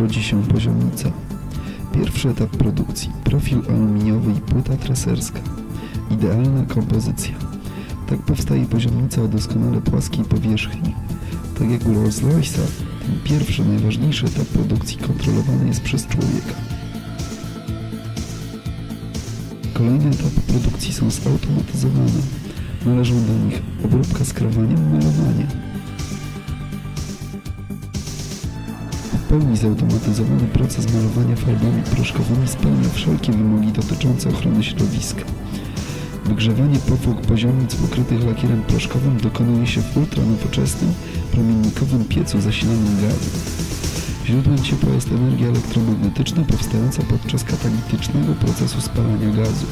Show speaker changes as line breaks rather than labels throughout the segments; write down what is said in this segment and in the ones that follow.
rodzi się poziomnica. Pierwszy etap produkcji. Profil aluminiowy i płyta treserska. Idealna kompozycja. Tak powstaje poziomnica o doskonale płaskiej powierzchni. Tak jak u Rolls Royce'a, ten pierwszy, najważniejszy etap produkcji kontrolowany jest przez człowieka. Kolejne etapy produkcji są zautomatyzowane. Należą do nich obróbka skrawaniem, malowanie. Pełni zautomatyzowany proces malowania farbami proszkowymi spełnia wszelkie wymogi dotyczące ochrony środowiska. Wygrzewanie powłok poziomnic pokrytych lakierem proszkowym dokonuje się w ultranowoczesnym, promiennikowym piecu zasilanym gazem. Źródłem ciepła jest energia elektromagnetyczna powstająca podczas katalitycznego procesu spalania gazu.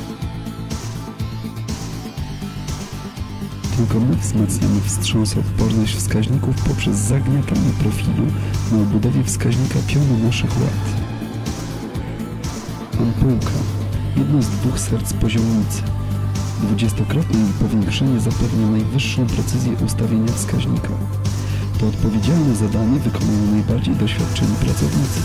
Tylko my wzmacniamy wstrząsoodporność wskaźników poprzez zagniatanie profilu na obudowie wskaźnika pionu naszych ład. Ampułka. Jedno z dwóch serc poziomnicy. Dwudziestokrotne jej powiększenie zapewnia najwyższą precyzję ustawienia wskaźnika. To odpowiedzialne zadanie wykonują najbardziej doświadczeni pracownicy.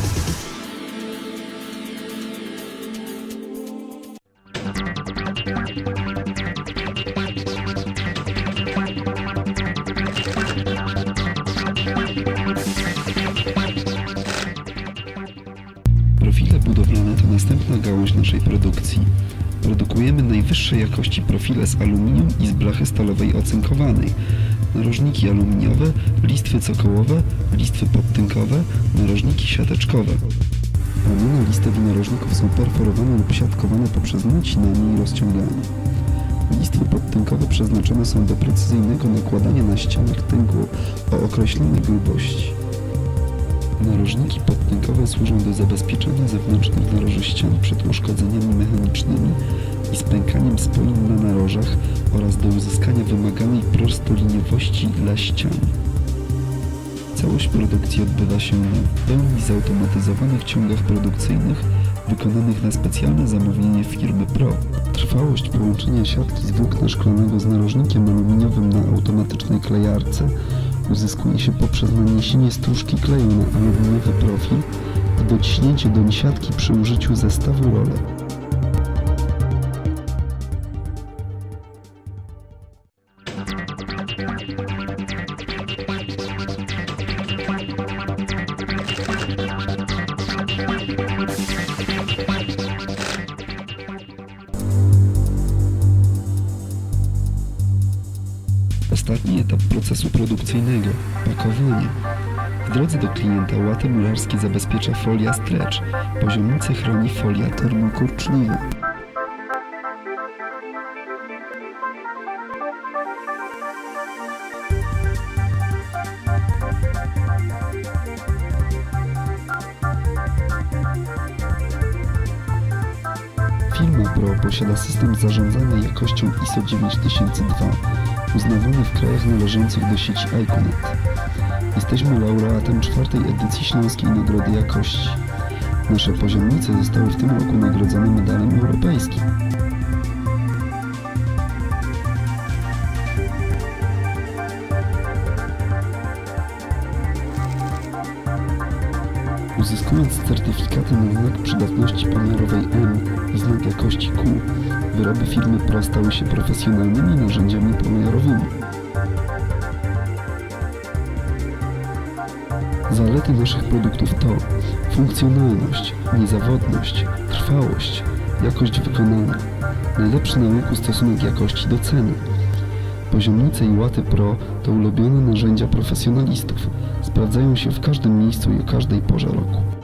Budowlane to następna gałąź naszej produkcji. Produkujemy najwyższej jakości profile z aluminium i z blachy stalowej ocynkowanej. Narożniki aluminiowe, listwy cokołowe, listwy podtynkowe, narożniki siateczkowe. Ramiona listew i narożników są perforowane lub siatkowane poprzez nacinanie i rozciąganie. Listwy podtynkowe przeznaczone są do precyzyjnego nakładania na ścianach tynku o określonej grubości. Narożniki podtynkowe służą do zabezpieczenia zewnętrznych naroży ścian przed uszkodzeniami mechanicznymi i spękaniem spoin na narożach oraz do uzyskania wymaganej prostoliniowości dla ścian. Całość produkcji odbywa się na pełni zautomatyzowanych ciągach produkcyjnych wykonanych na specjalne zamówienie firmy Pro. Trwałość połączenia siatki z włókna szklanego z narożnikiem aluminiowym na automatycznej klejarce uzyskuje się poprzez naniesienie stróżki kleju na aluminiowy profil i dociśnięcie doń siatki przy użyciu zestawu rolek. Ostatni etap procesu produkcyjnego pakowanie. W drodze do klienta łaty mularskie zabezpiecza folia stretch. Poziomnicę chroni folia termokurczliwa. Firma Pro posiada system zarządzania jakością ISO 9002, uznawany w krajach należących do sieci ICONET. Jesteśmy laureatem czwartej edycji Śląskiej Nagrody Jakości. Nasze poziomnice zostały w tym roku nagrodzone medalem europejskim. Uzyskując certyfikaty na znak przydatności pomiarowej M znak jakości Q, wyroby firmy Pro stały się profesjonalnymi narzędziami pomiarowymi. Zalety naszych produktów to funkcjonalność, niezawodność, trwałość, jakość wykonania, najlepszy na rynku stosunek jakości do ceny. Poziomnice i łaty Pro to ulubione narzędzia profesjonalistów. Sprawdzają się w każdym miejscu i o każdej porze roku.